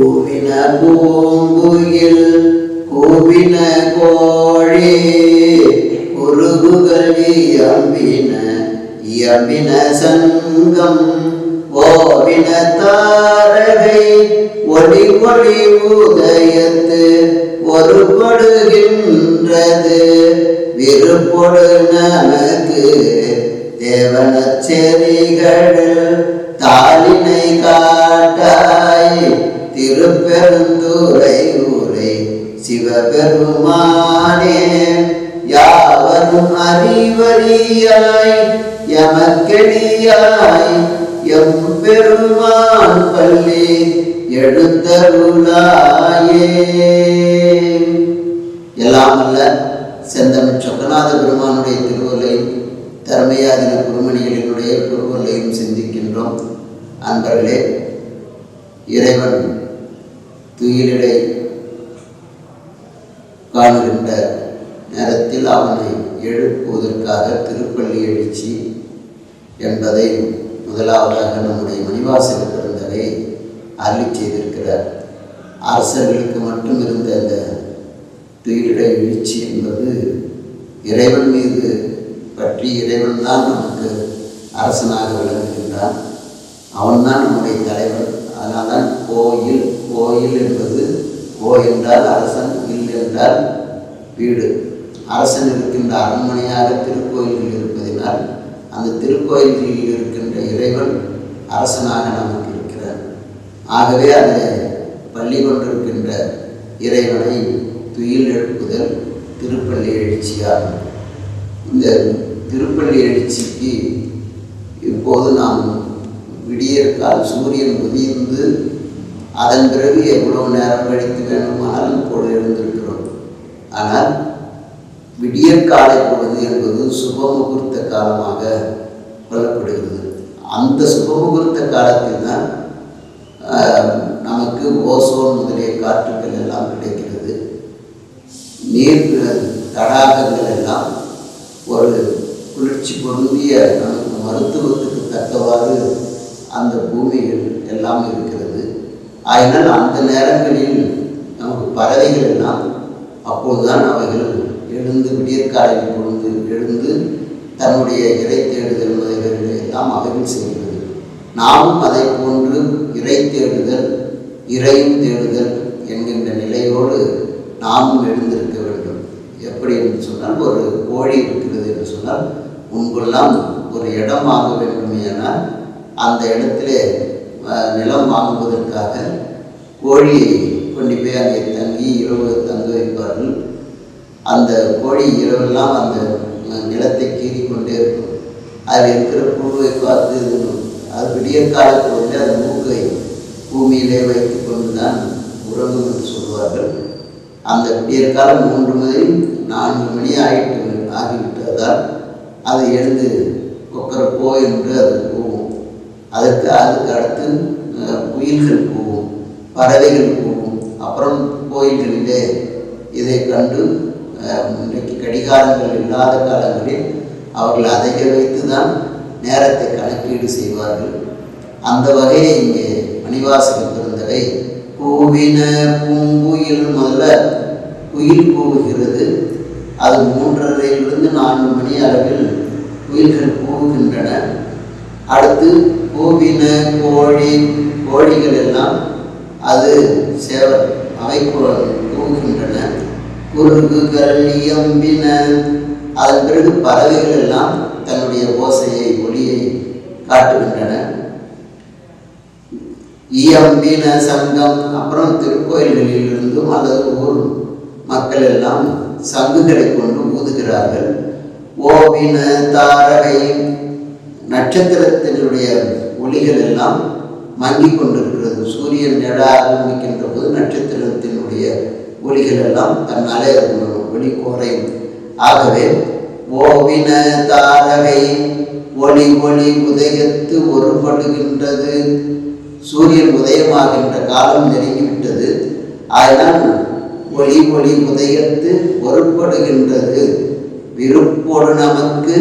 கூவின பூங்குயில் கூவின கோழி உருகுகள் இயம்பின இயம்பின சங்கம் ஓவின தாரகை ஒளி ஒளி உதயத்து ஒருபடுகின்றது விருப்பொடு நமக்கு தேவனச்செறிகள் தாளினை காட்ட திருப்பெருந்துரை ஊரை சிவபெருமானே யாவரும் அறிவழியாய் எமக்கெளியாய் எம் பெருமான் பள்ளி எடுத்தருளாயே எல்லாம் அல்ல செந்தமிழ் சொக்கநாத பெருமானுடைய திருவள்ளையும் தர்மயாதின குருமணிகளினுடைய குருவல்லையும் சிந்திக்கின்றோம். அன்பர்களே இறைவன் துயிலிடை காணுகின்ற நேரத்தில் அவனை எழுப்புவதற்காக திருப்பள்ளி எழுச்சி என்பதை முதலாவதாக நம்முடைய மணிவாசக பிறந்தவை அருளி செய்திருக்கிறார். அரசர்களுக்கு மட்டும் இருந்த அந்த துயிலிட எழுச்சி என்பது இறைவன் மீது பற்றி இறைவன் தான் நமக்கு அரசனாக விளங்குகின்றான். அவன்தான் நம்முடைய தலைவர் அதனால்தான் கோயில் கோயில் என்பது கோ என்றால் அரசன் இல் என்றால் வீடு. அரசன் இருக்கின்ற அரண்மனையாக திருக்கோயில்கள் இருப்பதினால் அந்த திருக்கோயில்களில் இருக்கின்ற இறைவன் அரசனாக நமக்கு இருக்கிறார். ஆகவே அந்த பள்ளி கொண்டிருக்கின்ற இறைவனை துயில் எழுப்புதல் திருப்பள்ளி எழுச்சியாகும். இந்த திருப்பள்ளி எழுச்சிக்கு இப்போது நாம் விடியற்கால் சூரியன் உதிர்ந்து அதன் பிறகு எவ்வளவு நேரம் கழித்து வேண்டுமானாலும் கூட எழுந்திருக்கிறோம். ஆனால் விடியற்காலை பொழுது என்பது சுபமுகூர்த்த காலமாக கொள்ளப்படுகிறது அந்த சுபமுகூர்த்த காலத்தில் தான் நமக்கு ஓசோன் முதலிய காற்றுகள் எல்லாம் கிடைக்கிறது. நீர் தடாகங்கள் எல்லாம் ஒரு குளிர்ச்சி பொருந்திய நமக்கு மருத்துவத்துக்கு தக்கவாறு அந்த பூமியில் எல்லாம் இருக்கிறது. ஆயினால் அந்த நேரங்களில் நமக்கு பறவைகள் எல்லாம் அப்போதுதான் அவைகள் எழுந்து விடியற்காலையில் பொழுது எழுந்து தன்னுடைய இறை தேடுதல் முதல்களை எல்லாம் அவைகள் செய்கிறது. நாமும் அதை போன்று இறை தேடுதல் இறையும் தேடுதல் என்கின்ற நிலையோடு நாமும் எழுந்திருக்க வேண்டும். எப்படி என்று சொன்னால் ஒரு கோழி இருக்கிறது என்று சொன்னால் முன்பெல்லாம் ஒரு இடம் வாங்க வேண்டுமேயானால் அந்த இடத்திலே நிலம் வாங்குவதற்காக கோழியை கொண்டு போய் அங்கே தங்கி இரவு தங்க வைப்பார்கள். அந்த கோழி இரவெல்லாம் அந்த நிலத்தை கீறி கொண்டே இருக்கும். அதில் இருக்கிற புழுவை பார்த்து இருக்கணும் அது விடிய காலத்தில் வந்து அந்த மூக்கை பூமியிலே வைத்து கொண்டு தான் உறங்கும் என்று சொல்வார்கள். அந்த விடியற்காலம் மூன்று மணி நான்கு மணி ஆகிட்டு ஆகிவிட்டதால் அது எழுந்து கொக்கரப்போ என்று அது அதுக்கு அதற்கு அதுக்கு அடுத்து குயில்கள் கூவும் பறவைகள் கூவும் அப்புறம் கோயில்களிலே இதை கண்டு இன்றைக்கு கடிகாரங்கள் இல்லாத காலங்களில் அவர்கள் அதை வைத்து தான் நேரத்தை கணக்கீடு செய்வார்கள். அந்த வகையை இங்கே மணிவாசகம் பிறந்தவை. கூவின பூங்குயில் முதல்ல குயில் கூவுகிறது அது மூன்றரையிலிருந்து நான்கு மணி அளவில் குயில்கள் கூவுகின்றன அடுத்து கூவின கோழி கோழிகள் எல்லாம் அது சேவல் அவை கூ- கூவுகின்றன குறுகுகள் இயம்பின அதன் பிறகு பறவைகள் எல்லாம் தன்னுடைய ஓசையை ஒளியை காட்டுகின்றன. இயம்பின சங்கம் அப்புறம் திருக்கோயில்களில் இருந்தும் அல்லது ஊர் மக்கள் எல்லாம் சங்குகளை கொண்டு ஊதுகிறார்கள். ஓவின தாரகை நட்சத்திரத்தினுடைய ஒளிகள் எல்லாம் மங்கிக் கொண்டிருக்கிறது. சூரியன் எழ ஆரம்பிக்கின்ற போது நட்சத்திரத்தினுடைய ஒளிகள் எல்லாம் தன்னாலே ஒளி குறையும் ஆகவே ஓவின தாரகை ஒளி ஒளி உதயத்து ஒருபடுகின்றது. சூரியன் உதயமாகின்ற காலம் நெருங்கிவிட்டது. அதனால் ஒளி ஒளி உதயத்து ஒருபடுகின்றது. விருப்போடு நமக்கு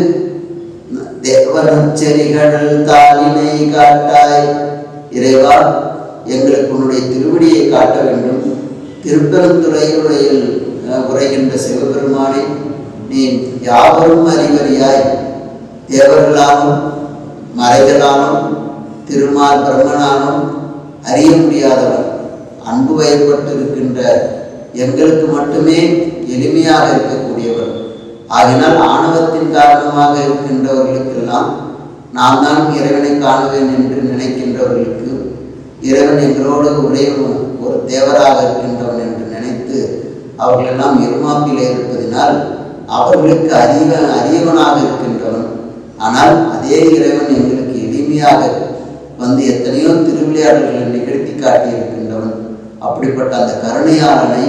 தேவனச்சரிகள் தாளினை காட்டாய். இறைவா எங்களுக்கு உன்னுடைய திருவடியை காட்ட வேண்டும். திருப்பெருந்துறையுடைய உரைகின்ற சிவபெருமானே நீ யாவரும் அறிவறியாய். தேவர்களாலும் மறைகளாலும் திருமால் பிரம்மனாலும் அறிய முடியாதவர். அன்பு வயப்பட்டு இருக்கின்ற எங்களுக்கு மட்டுமே எளிமையாக இருக்கக்கூடியவர் ஆகினால் ஆணவத்தின் காரணமாக இருக்கின்றவர்களுக்கெல்லாம் நான் தான் இறைவனை காணுவேன் என்று நினைக்கின்றவர்களுக்கு இறைவன் எங்களோடு உடையவன் ஒரு தேவராக இருக்கின்றவன் என்று நினைத்து அவர்களெல்லாம் இருமாப்பிலே இருப்பதினால் அவர்களுக்கு அறிவ அறியவனாக இருக்கின்றவன். ஆனால் அதே இறைவன் எங்களுக்கு எளிமையாக வந்து எத்தனையோ திருவிளையாடல்களை நிகழ்த்தி காட்டியிருக்கின்றவன். அப்படிப்பட்ட அந்த கருணையாளனை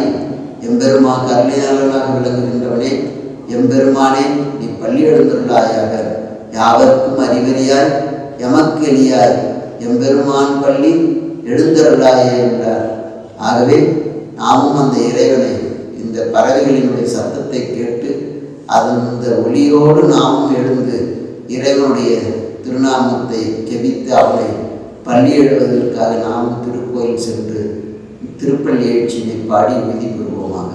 எம்பெருமா கருணையாளனாக விளங்குகின்றவனே எம்பெருமானே நீ பள்ளி எழுந்துள்ளாயாக யாவர்க்கும் அறிவறியாய் எமக்கு எளியாய் எம்பெருமான் பள்ளி எழுந்தருளாயே என்றார். ஆகவே நாமும் அந்த இறைவனை இந்த பறவைகளினுடைய சத்தத்தை கேட்டு அதன் இந்த ஒளியோடு நாமும் எழுந்து இறைவனுடைய திருநாமத்தை கெவித்து அவனை பள்ளி எழுவதற்காக நாமும் திருக்கோயில் சென்று திருப்பள்ளி எழுச்சியை பாடி உறுதி பெறுவோமாக